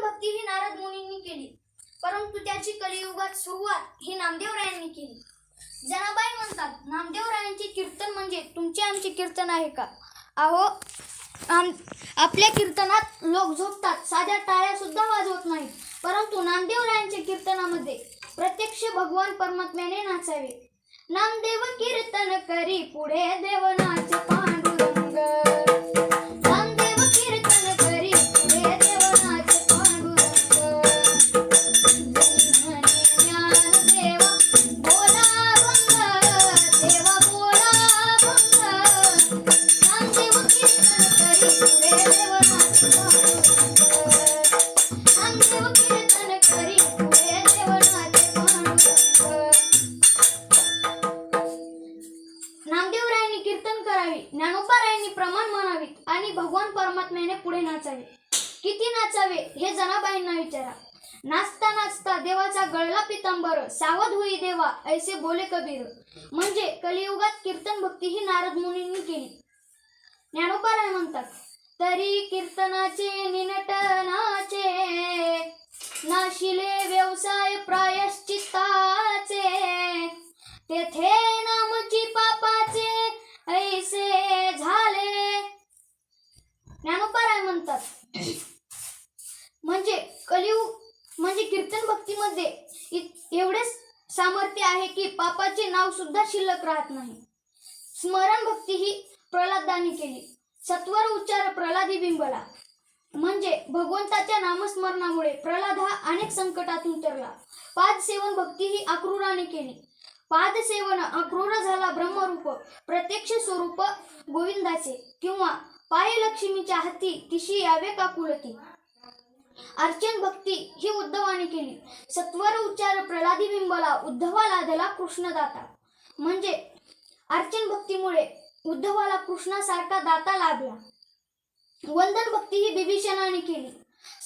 कीर्तन भक्ती ही नारद मुनींनी केली. परंतु त्याची कलियुगात सुरुवात ही नामदेवरायांनी केली. जनाबाई म्हणतात नामदेवरायांचे कीर्तन म्हणजे तुमचे आमचे कीर्तन आहे का? अहो आम आपल्या कीर्तनात लोक झोपतात साध्या टाळ्या सुद्धा वाजवत नाहीत. परंतु नामदेवरायांच्या कीर्तनामध्ये प्रत्यक्ष भगवान परमात्म्याने नाचावे. नामदेव कीर्तन करी पुढे देव नाच पांडुरंग. जनाबाईंना विचारा. नाचता नाचता देवाचा गळला पितांबर सावध होई देवा ऐसे बोले कबीर. म्हणजे कलियुगात कीर्तन भक्ती ही नारद मुनींनी केली. ज्ञानोबाराय म्हणतात तरी कीर्तनाचे निनटनाचे नाशिले व्यवसाय प्रायश्चित्ताचे बापाचे नाव सुद्धा शिल्लक राहत नाही. स्मरण भक्ती ही प्रल्हादाने केली. सत्वर उच्चार प्रल्हादी बिंबला. म्हणजे भगवंताच्या नामस्मरणामुळे प्रल्हाद हा अनेक संकटातून उतरला. पाद सेवन भक्ती ही अक्रूराने केली. पाद सेवन अक्रूर झाला ब्रह्मरूप प्रत्यक्ष स्वरूप गोविंदाचे किंवा पाय लक्ष्मीच्या हाती तिशी यावे काकुलती अर्चन भक्ती ही उद्धवाने केली. सत्वर उच्चार प्रल्हादी बिंबला उद्धवा लादला कृष्णदाता. म्हणजे अर्चन भक्तीमुळे उद्धवाला कृष्णासारखा दाता लाभला. वंदन भक्ती ही बिभीषणाने केली.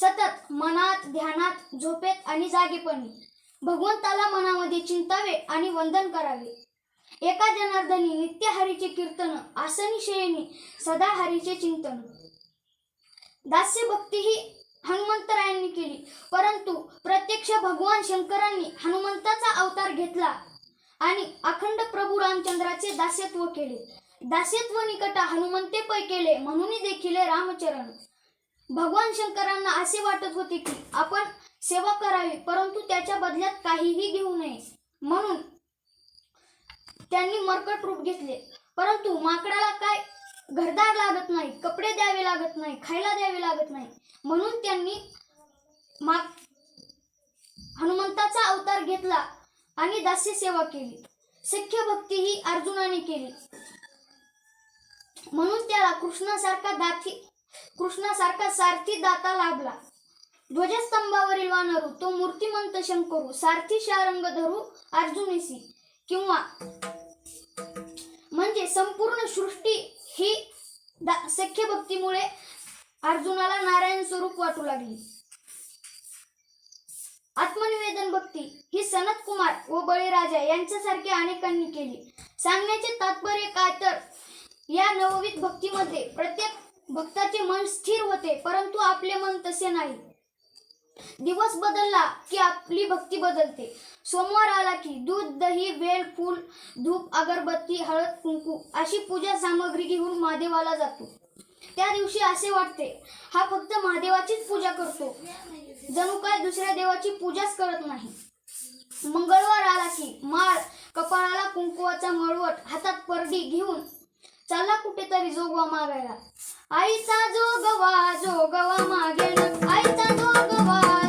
सतत मनात ध्यानात झोपेत आणि जागेपणी. भगवंताला मनामध्ये चिंतावे आणि वंदन करावे. एका जनार्दनी नित्य हरीचे कीर्तन आसनी शयनी सदा हरीचे चिंतन. दास्य भक्ती ही हनुमंतरायांनी केली. परंतु प्रत्यक्ष भगवान शंकरांनी हनुमंताचा अवतार घेतला आणि अखंड प्रभू रामचंद्राचे दास्यत्व केले. दास्यत्व निकट हनुमंते पै केले म्हणून देखील रामचरण. भगवान शंकरांना असे वाटत होते की आपण सेवा करावी परंतु त्याच्या बदल्यात काहीही घेऊ नये. म्हणून त्यांनी मरकट रूप घेतले. परंतु माकडाला काय घरदार लागत नाही कपडे द्यावे लागत नाही खायला द्यावे लागत नाही. म्हणून त्यांनी मा हनुमंताचा अवतार घेतला आणि दास्य सेवा केली. सख्य भक्ती ही अर्जुनाने केली. म्हणून त्याला कृष्णासारखा दाती कृष्णासारखा सारथी दाता लाभला. ध्वजस्तंभावरील वानरू तो मूर्तिमंत शंकरू सारथी शारंग धरू अर्जुनेसी किंवा म्हणजे संपूर्ण सृष्टी ही दा- सख्य भक्तीमुळे अर्जुनाला नारायण स्वरूप वाटू लागली. आत्मनिवेदन भक्ती ही सनत कुमार व बळीराजा यांच्यासारखे अनेकांनी केली. सांगण्याचे तात्पर्य काय तर या नववीत भक्तीमध्ये प्रत्येक भक्ताचे मन स्थिर होते परंतु आपले मन तसे नाही. दिवस बदलला की आपली भक्ती बदलते. सोमवार आला की दूध दही वेल फूल धूप अगरबत्ती हळद कुंकू अशी पूजा सामग्री घेऊन महादेवाला जातो. त्या दिवशी असे वाटते हा फक्त महादेवाचीच पूजा करतो. जणू काय दुसऱ्या देवाची पूजाच करत नाही. मंगळवार आला की माळ कपाळाला कुंकुवाचा मळवट हातात परडी घेऊन चालला कुठेतरी जोगवा मागायला. आईचा जोगवा जोगवा मागेन. आईचा जोगवा.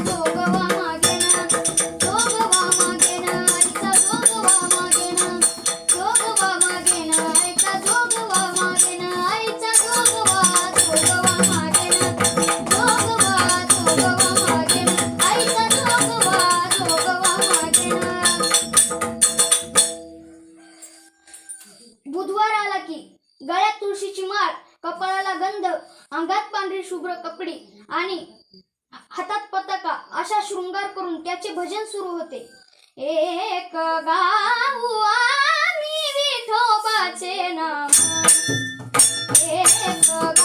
सुरू होते एक गाऊ आम्ही विठोबाचे नाम एक गाऊ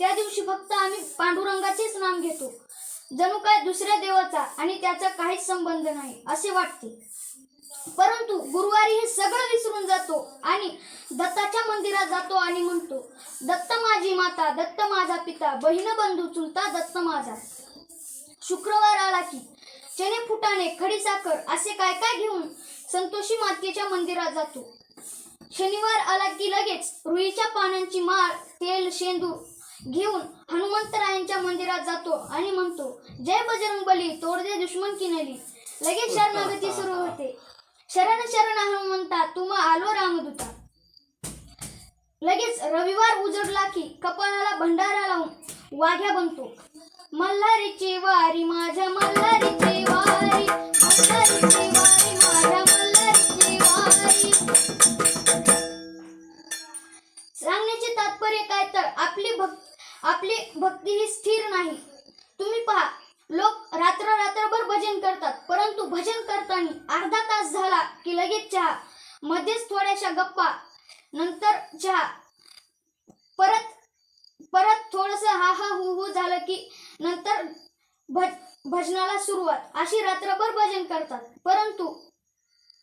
त्या दिवशी फक्त आम्ही पांडुरंगाचेच नाम घेतो. जणू काय दुसऱ्या देवाचा आणि त्याचा काहीच संबंध नाही असे वाटते. परंतु गुरुवारी हे सगळं विसरून जातो आणि दत्ताच्या मंदिरात जातो आणि म्हणतो दत्त माझी माता दत्त माझा पिता बहीण बंधू चुलता दत्त माझा. शुक्रवार आला की चणे फुटाणे खडीसाखर असे काय काय घेऊन संतोषी मातेच्या मंदिरात जातो. शनिवार आला की लगेच रुईच्या पानांची माळ तेल शेंदूर घेऊन हनुमंतरायांच्या मंदिरात जातो आणि म्हणतो जय बजरंग बली तोडदे दुश्मन किनली. लगेच शरणागती सुरू होते. शरण शरण हनुमंता तुम्हा आलो रामदूता. लगेच रविवार उजडला की कपाळाला भंडारा लावून वाघ्या बनतो. मल्हारीची वारी माझ्या मल्हार आपली भक्ती ही स्थिर नाही. तुम्ही पहा लोक रात्र रात्रभर भजन करतात परंतु भजन करताना अर्धा तास झाला की लगेच चहा मध्येच थोड्याशा गप्पा नंतर चहा. परत परत थोडस हा हा हु हु झालं की नंतर भज भजनाला सुरुवात. अशी रात्रभर भजन करतात परंतु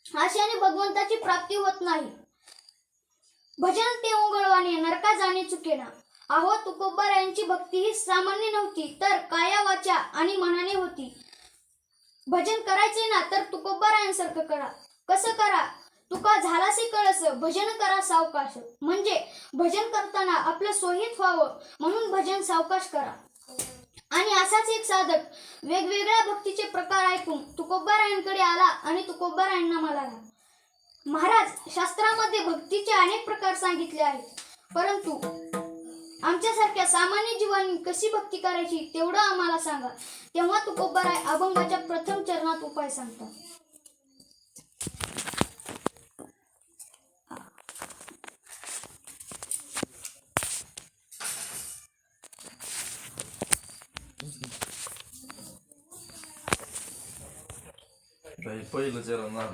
अशाने भगवंताची प्राप्ती होत नाही. भजन ते उंगळवाने नरका जाणे चुकेना. अहो तुकोबारायांची भक्ती ही सामान्य नव्हती तर काया वाचा आणि मनाने होती. भजन करायचे ना तर तुकोबारायांसारखं करा. कसं करा? तुका झालासे कळस भजन करा सावकाश. म्हणजे भजन करताना आपलं सोयीत व्हावं म्हणून भजन सावकाश करा. आणि असाच एक साधक वेगवेगळ्या भक्तीचे प्रकार ऐकून तुकोबारायांकडे आला आणि तुकोबारायांना म्हणाला महाराज शास्त्रामध्ये भक्तीचे अनेक प्रकार सांगितले आहेत परंतु आमच्यासारख्या सामान्य जीवांनी कशी भक्ती करायची तेवढं आम्हाला सांगा. तेव्हा तुकोबाराय अभंगाच्या प्रथम चरणात उपाय सांगतात पहिलं जरा नाव